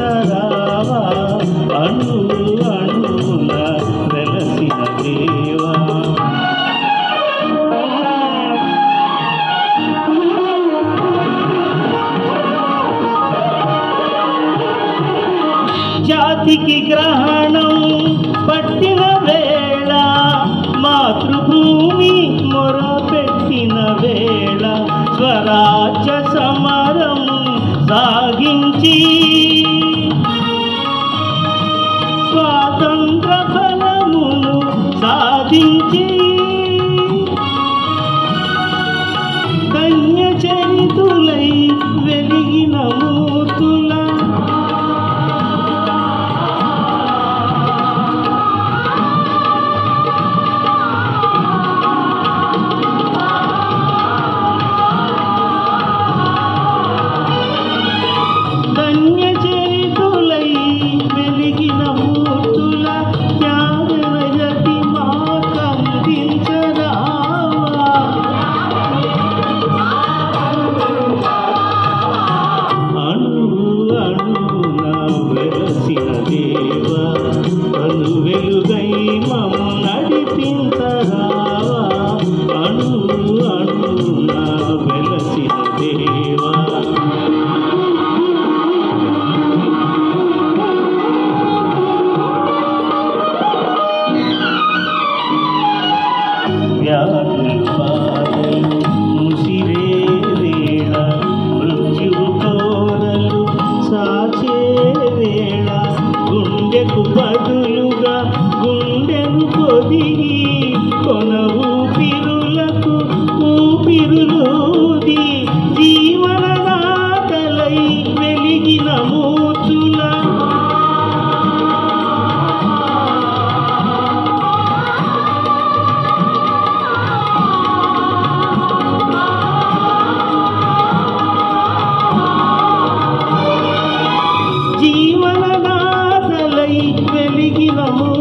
వెంకటరావా అణు అణుల వెలసిన దేవా జాతికి గ్రహణం పట్టిన వేళ మాతృభూమి మొరపెట్టిన వేళ స్వరాజ్య సమరం సాగించి స్వాతంత్ర ఫలమును సాధించి లోన ఊపిరులకు ఊపిరులోది. జీవనదాతలై వెలిగిన మూతుల జీవనదాతలై వెలిగిన మూ